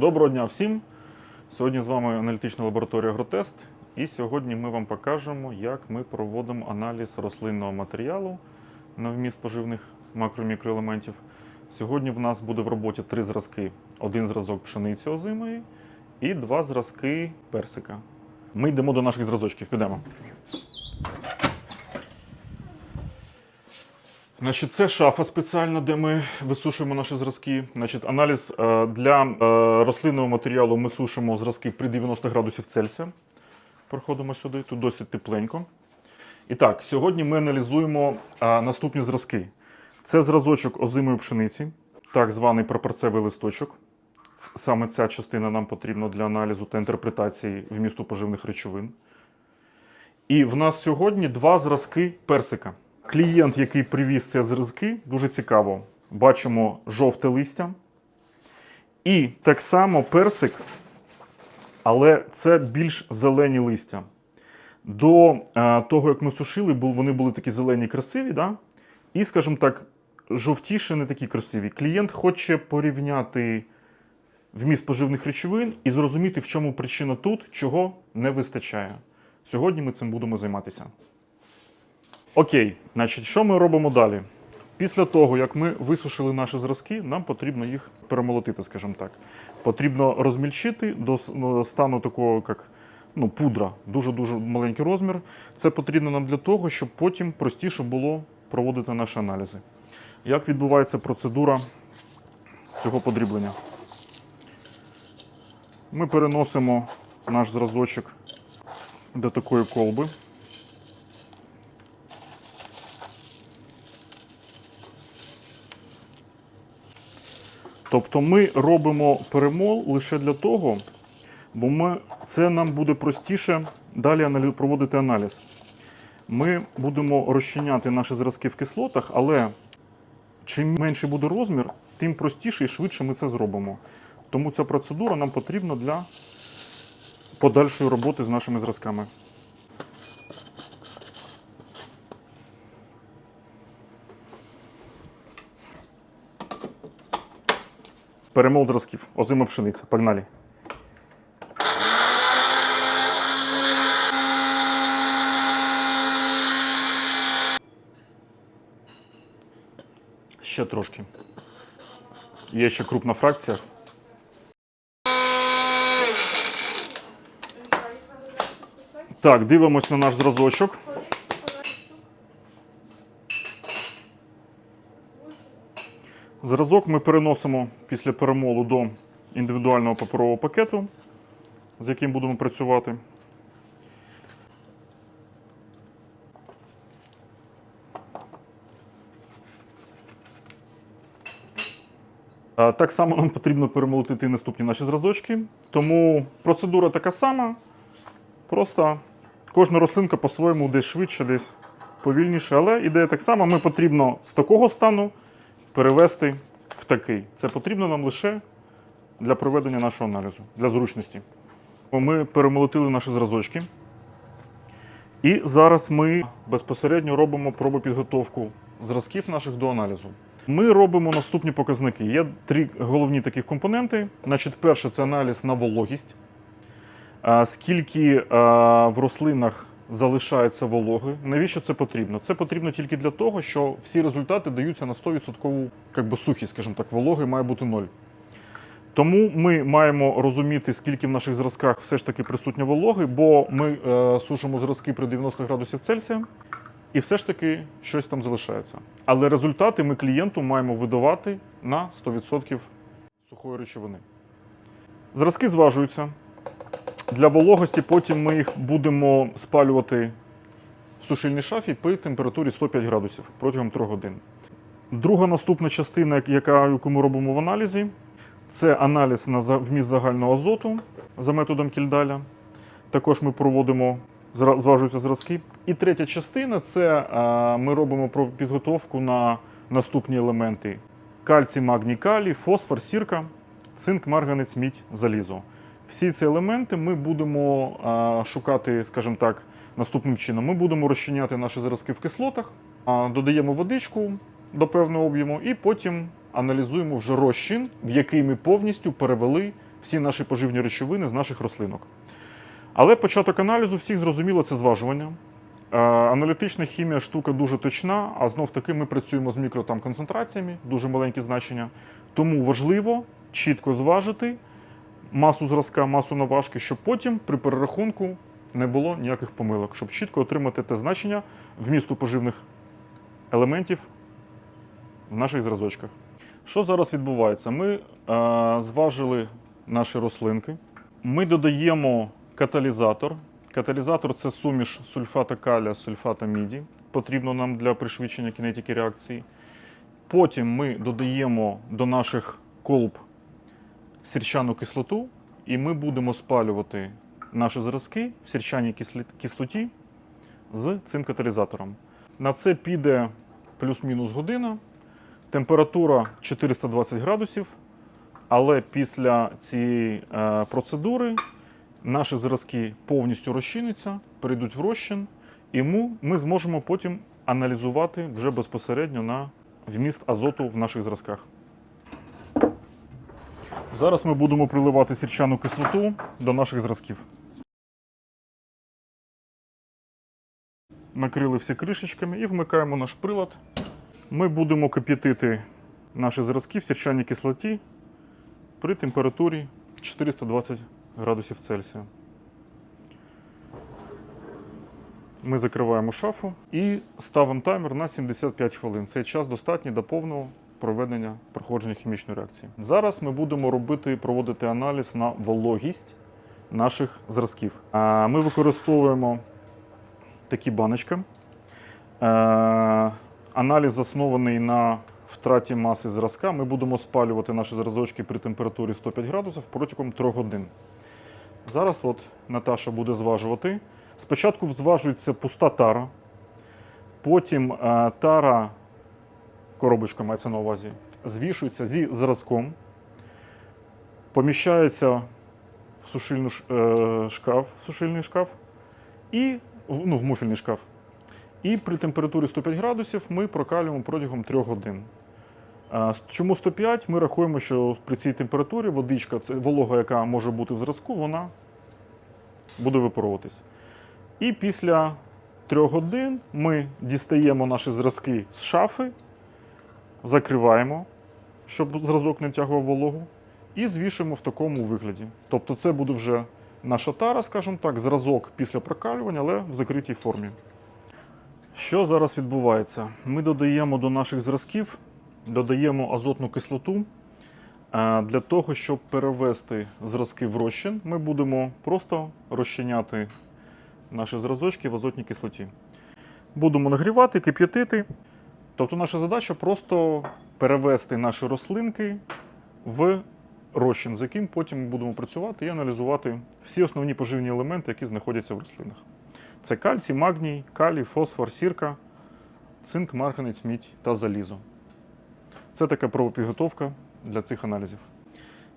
Доброго дня всім! Сьогодні з вами аналітична лабораторія Гротест. І сьогодні ми вам покажемо, як ми проводимо аналіз рослинного матеріалу на вміст поживних макро-мікроелементів. Сьогодні в нас буде в роботі три зразки: один зразок пшениці озимої і два зразки персика. Ми йдемо до наших зразочків, підемо. Значить, це шафа спеціальна, де ми висушуємо наші зразки. Значить, аналіз е, для е, рослинного матеріалу ми сушимо зразки при 90 градусів Цельсія. Проходимо сюди, тут досить тепленько. І так, сьогодні ми аналізуємо е, наступні зразки. Це зразочок озимої пшениці, так званий прапорцевий листочок. Саме ця частина нам потрібна для аналізу та інтерпретації вмісту поживних речовин. І в нас сьогодні два зразки персика. Клієнт, який привіз ці зразки, дуже цікаво. Бачимо жовте листя. І так само персик, але це більш зелені листя. До е, того, як ми сушили, вони були такі зелені, красиві, да? і, скажімо так, жовтіші, не такі красиві. Клієнт хоче порівняти вміст поживних речовин і зрозуміти, в чому причина тут, чого не вистачає. Сьогодні ми цим будемо займатися. Окей, значить, що ми робимо далі? Після того, як ми висушили наші зразки, нам потрібно їх перемолотити, скажімо так. Потрібно розмільчити до ну, стану такого, як ну, пудра, дуже-дуже маленький розмір. Це потрібно нам для того, щоб потім простіше було проводити наші аналізи. Як відбувається процедура цього подріблення? Ми переносимо наш зразочок до такої колби. Тобто ми робимо перемол лише для того, бо ми, це нам буде простіше далі проводити аналіз. Ми будемо розчиняти наші зразки в кислотах, але чим менший буде розмір, тим простіше і швидше ми це зробимо. Тому ця процедура нам потрібна для подальшої роботи з нашими зразками. Перемол зразків. Озима пшениця. Погнали. Ще трошки. Є ще крупна фракція. Так, дивимось на наш зразочок. Зразок ми переносимо після перемолу до індивідуального паперового пакету, з яким будемо працювати. Так само нам потрібно перемолотити наступні наші зразочки. Тому процедура така сама. Просто кожна рослинка по-своєму десь швидше, десь повільніше. Але ідея так сама. Ми потрібно з такого стану перевести в такий. Це потрібно нам лише для проведення нашого аналізу, для зручності. Ми перемолотили наші зразочки. І зараз ми безпосередньо робимо пробопідготовку зразків наших до аналізу. Ми робимо наступні показники. Є три головні таких компоненти. Значить, перше це аналіз на вологість. Скільки в рослинах залишається вологи. Навіщо це потрібно? Це потрібно тільки для того, що всі результати даються на 100% как би, сухість, скажімо так, вологи має бути ноль. Тому ми маємо розуміти, скільки в наших зразках все ж таки присутня вологи, бо ми е, сушимо зразки при 90 градусів Цельсія, і все ж таки щось там залишається. Але результати ми клієнту маємо видавати на 100% сухої речовини. Зразки зважуються. Для вологості потім ми їх будемо спалювати в сушильній шафі при температурі 105 градусів протягом 3 годин. Друга наступна частина, яку ми робимо в аналізі, це аналіз на вміст загального азоту за методом Кільдаля. Також ми проводимо, зважуються зразки. І третя частина це ми робимо підготовку на наступні елементи: кальцій, магній, калій, фосфор, сірка, цинк, марганець, мідь, залізо. Всі ці елементи ми будемо шукати, скажімо так, наступним чином. Ми будемо розчиняти наші зразки в кислотах, додаємо водичку до певного об'єму, і потім аналізуємо вже розчин, в який ми повністю перевели всі наші поживні речовини з наших рослинок. Але початок аналізу всіх зрозуміло, це зважування. Е, Аналітична хімія штука дуже точна, а знов таки ми працюємо з мікро там, концентраціями, дуже маленькі значення. Тому важливо чітко зважити масу зразка, масу наважки, щоб потім при перерахунку не було ніяких помилок, щоб чітко отримати те значення вмісту поживних елементів в наших зразочках. Що зараз відбувається? Ми е, зважили наші рослинки. Ми додаємо каталізатор. Каталізатор це суміш сульфата калія, сульфата міді. Потрібно нам для пришвидшення кінетики реакції. Потім ми додаємо до наших колб сірчану кислоту, і ми будемо спалювати наші зразки в сірчаній кислоті з цим каталізатором. На це піде плюс-мінус година. Температура 420 градусів. Але після цієї е, процедури наші зразки повністю розчиняться, перейдуть в розчин, і ми, ми зможемо потім аналізувати вже безпосередньо на вміст азоту в наших зразках. Зараз ми будемо приливати сірчану кислоту до наших зразків. Накрили всі кришечками і вмикаємо наш прилад. Ми будемо кип'ятити наші зразки в сірчаній кислоті при температурі 420 градусів Цельсія. Ми закриваємо шафу і ставимо таймер на 75 хвилин. Цей час достатній до повного проведення проходження хімічної реакції. Зараз ми будемо робити, проводити аналіз на вологість наших зразків. Ми використовуємо такі баночки. Е, Аналіз заснований на втраті маси зразка. Ми будемо спалювати наші зразочки при температурі 105 градусів протягом 3 годин. Зараз от Наташа буде зважувати. Спочатку зважується пуста тара, потім е, тара, коробочка мається на увазі, звішується зі зразком, поміщається в сушильну е, шкаф, сушильний шкаф і ну, в муфельний шкаф. І при температурі 105 градусів ми прокалюємо протягом 3 годин. Чому 105? Ми рахуємо, що при цій температурі водичка, це волога, яка може бути в зразку, вона буде випаровуватись. І після 3 годин ми дістаємо наші зразки з шафи, закриваємо, щоб зразок не втягував вологу, і звішуємо в такому вигляді. Тобто це буде вже наша тара, скажімо так, зразок після прокалювання, але в закритій формі. Що зараз відбувається? Ми додаємо до наших зразків, додаємо азотну кислоту. Е, Для того, щоб перевести зразки в розчин, ми будемо просто розчиняти наші зразочки в азотній кислоті. Будемо нагрівати, кип'ятити. Тобто наша задача просто перевести наші рослинки в розчин, з яким потім ми будемо працювати і аналізувати всі основні поживні елементи, які знаходяться в рослинах. Це кальцій, магній, калій, фосфор, сірка, цинк, марганець, мідь та залізо. Це така пробопідготовка для цих аналізів.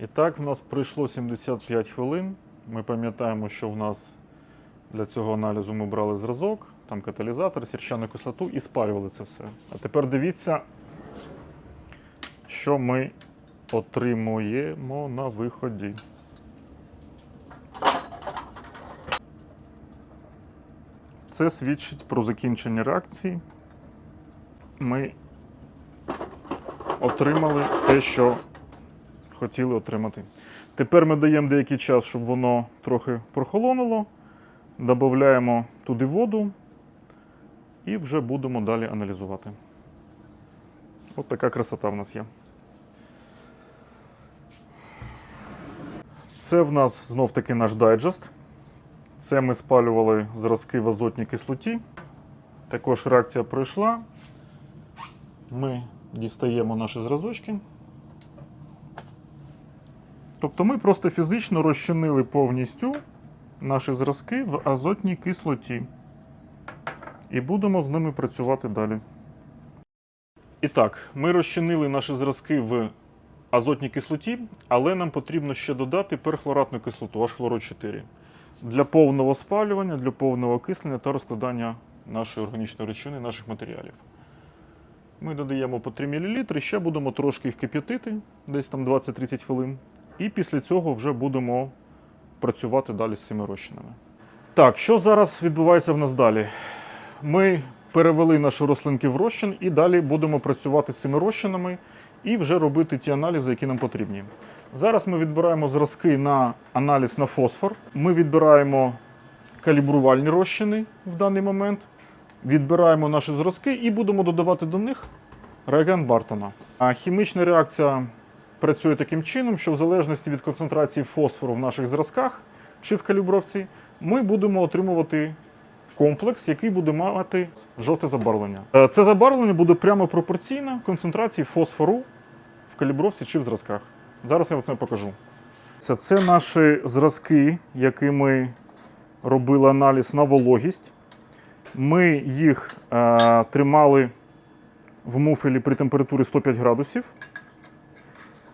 І так, в нас пройшло 75 хвилин. Ми пам'ятаємо, що в нас для цього аналізу ми брали зразок, там каталізатор, сірчану кислоту і спалювали це все. А тепер дивіться, що ми отримуємо на виході. Це свідчить про закінчення реакції. Ми отримали те, що хотіли отримати. Тепер ми даємо деякий час, щоб воно трохи прохолонуло. Додаємо туди воду і вже будемо далі аналізувати. От така красота в нас є. Це в нас знов таки наш дайджест. Це ми спалювали зразки в азотній кислоті. Також реакція пройшла. Ми дістаємо наші зразочки. Тобто ми просто фізично розчинили повністю наші зразки в азотній кислоті. І будемо з ними працювати далі. І так, ми розчинили наші зразки в азотній кислоті, але нам потрібно ще додати перхлоратну кислоту, аж хлород 4 для повного спалювання, для повного окислення та розкладання нашої органічної речовини, наших матеріалів. Ми додаємо по 3 мл, ще будемо трошки їх кип'ятити, десь там 20-30 хвилин. І після цього вже будемо працювати далі з цими розчинами. Так, що зараз відбувається в нас далі? Ми перевели наші рослинки в розчин і далі будемо працювати з цими розчинами і вже робити ті аналізи, які нам потрібні. Зараз ми відбираємо зразки на аналіз на фосфор. Ми відбираємо калібрувальні розчини в даний момент, відбираємо наші зразки і будемо додавати до них реагент Бартона. А хімічна реакція працює таким чином, що в залежності від концентрації фосфору в наших зразках чи в калібровці, ми будемо отримувати комплекс, який буде мати жовте забарвлення. Е, Це забарвлення буде прямо пропорційно концентрації фосфору в калібровці чи в зразках. Зараз я вам це покажу. Це, це наші зразки, які ми робили аналіз на вологість. Ми їх е, тримали в муфелі при температурі 105 градусів.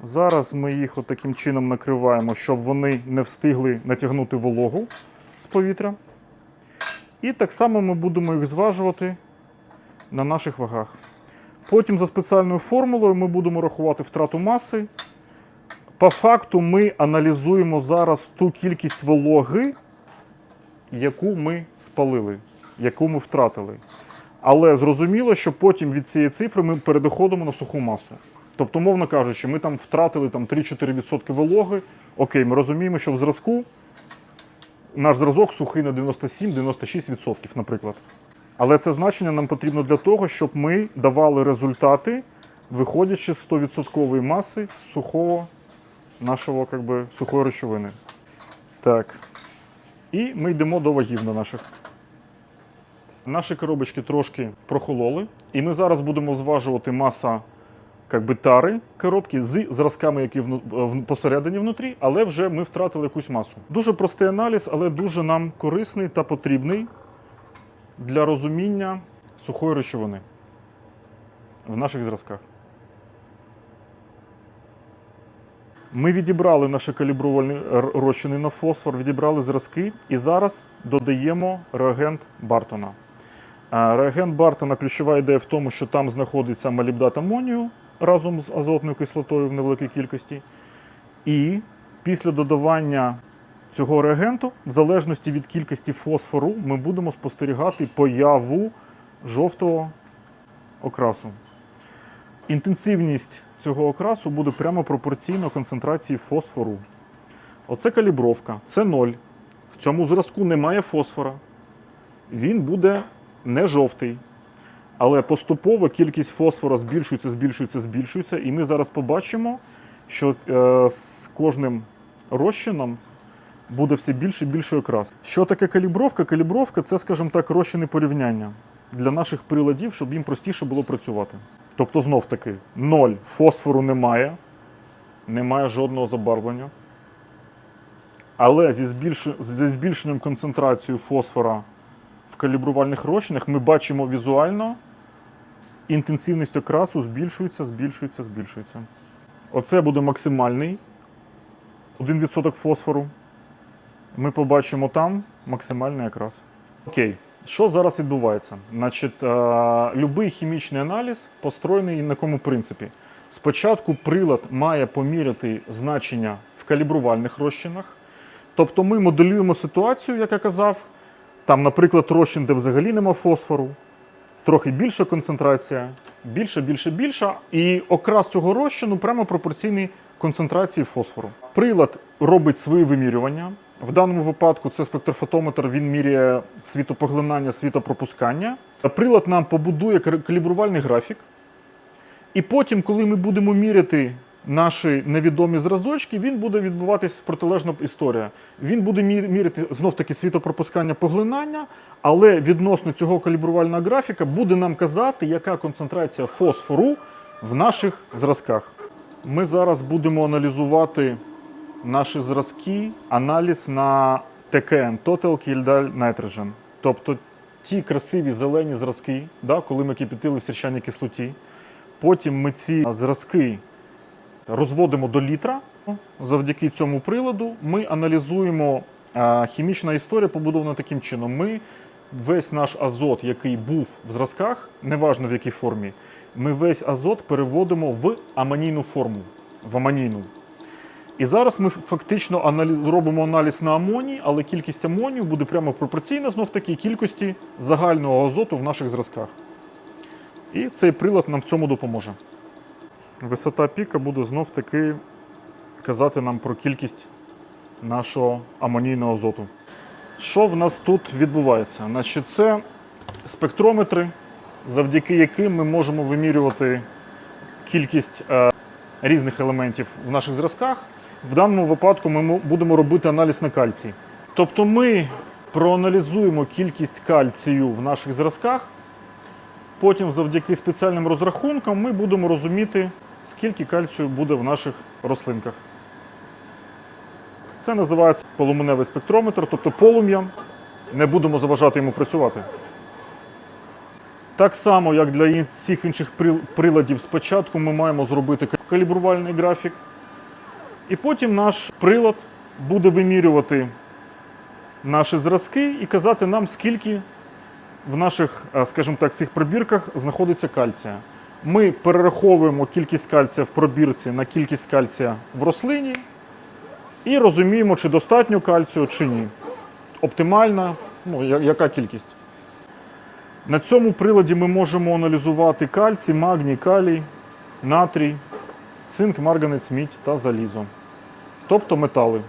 Зараз ми їх от таким чином накриваємо, щоб вони не встигли натягнути вологу з повітря. І так само ми будемо їх зважувати на наших вагах. Потім за спеціальною формулою ми будемо рахувати втрату маси. По факту ми аналізуємо зараз ту кількість вологи, яку ми спалили, яку ми втратили. Але зрозуміло, що потім від цієї цифри ми переходимо на суху масу. Тобто, мовно кажучи, ми там втратили там, 3-4% вологи. Окей, ми розуміємо, що в зразку наш зразок сухий на 97-96%, наприклад. Але це значення нам потрібно для того, щоб ми давали результати, виходячи з 100% маси сухого нашого как би, сухої речовини. Так. І ми йдемо до вагів на наших. Наші коробочки трошки прохололи, і ми зараз будемо зважувати маса как би, тари коробки з зразками, які в- посередині внутрі, але вже ми втратили якусь масу. Дуже простий аналіз, але дуже нам корисний та потрібний для розуміння сухої речовини в наших зразках. Ми відібрали наші калібрувальні розчини на фосфор, відібрали зразки і зараз додаємо реагент Бартона. Реагент Бартона ключова ідея в тому, що там знаходиться молібдат амонію разом з азотною кислотою в невеликій кількості. І після додавання цього реагенту, в залежності від кількості фосфору, ми будемо спостерігати появу жовтого окрасу. Інтенсивність цього окрасу буде прямо пропорційно концентрації фосфору. Оце калібровка, це ноль. В цьому зразку немає фосфора. Він буде не жовтий. Але поступово кількість фосфора збільшується, збільшується, збільшується. І ми зараз побачимо, що е, з кожним розчином буде все більше і більше окрас. Що таке калібровка? Калібровка це, скажімо так, розчини порівняння для наших приладів, щоб їм простіше було працювати. Тобто, знов таки, ноль фосфору немає, немає жодного забарвлення. Але зі, збільш... зі збільшенням концентрації фосфора в калібрувальних розчинах ми бачимо візуально, інтенсивність окрасу збільшується, збільшується, збільшується. Оце буде максимальний 1% фосфору. Ми побачимо там максимальний окрас. Окей, що зараз відбувається? Значить, е, любий хімічний аналіз построєний на якому принципі. Спочатку прилад має поміряти значення в калібрувальних розчинах. Тобто ми моделюємо ситуацію, як я казав. Там, наприклад, розчин, де взагалі нема фосфору, трохи більша концентрація, більше, більше, більша. І окрас цього розчину прямо пропорційний концентрації фосфору. Прилад робить свої вимірювання. В даному випадку це спектрофотометр, він міряє світопоглинання, світопропускання. Прилад нам побудує калібрувальний графік. І потім, коли ми будемо міряти наші невідомі зразочки, він буде відбуватись протилежна історія. Він буде мі- міряти знов таки світопропускання поглинання, але відносно цього калібрувального графіка буде нам казати, яка концентрація фосфору в наших зразках. Ми зараз будемо аналізувати наші зразки, аналіз на ТКН Total Kildal Nitrogen. Тобто ті красиві зелені зразки, да, коли ми кипятили в сірчаній кислоті. Потім ми ці зразки розводимо до літра. Завдяки цьому приладу ми аналізуємо хімічна історія побудована таким чином. Ми весь наш азот, який був в зразках, неважно в якій формі, ми весь азот переводимо в амонійну форму. В амонійну. І зараз ми фактично аналіз, робимо аналіз на амоній, але кількість амонію буде прямо пропорційна знов таки кількості загального азоту в наших зразках. І цей прилад нам в цьому допоможе. Висота піка буде знов таки казати нам про кількість нашого амонійного азоту. Що в нас тут відбувається? Значить, це спектрометри, завдяки яким ми можемо вимірювати кількість е, різних елементів в наших зразках. В даному випадку ми будемо робити аналіз на кальцій. Тобто ми проаналізуємо кількість кальцію в наших зразках, потім завдяки спеціальним розрахункам ми будемо розуміти, скільки кальцію буде в наших рослинках. Це називається полум'яневий спектрометр, тобто полум'я. Не будемо заважати йому працювати. Так само, як для всіх інших приладів, спочатку ми маємо зробити калібрувальний графік, і потім наш прилад буде вимірювати наші зразки і казати нам, скільки в наших, е, скажімо так, цих пробірках знаходиться кальція. Ми перераховуємо кількість кальція в пробірці на кількість кальція в рослині і розуміємо, чи достатньо кальцію, чи ні. Оптимальна, ну, яка кількість. На цьому приладі ми можемо аналізувати кальцій, магній, калій, натрій, цинк, марганець, мідь та залізо. Тобто метали.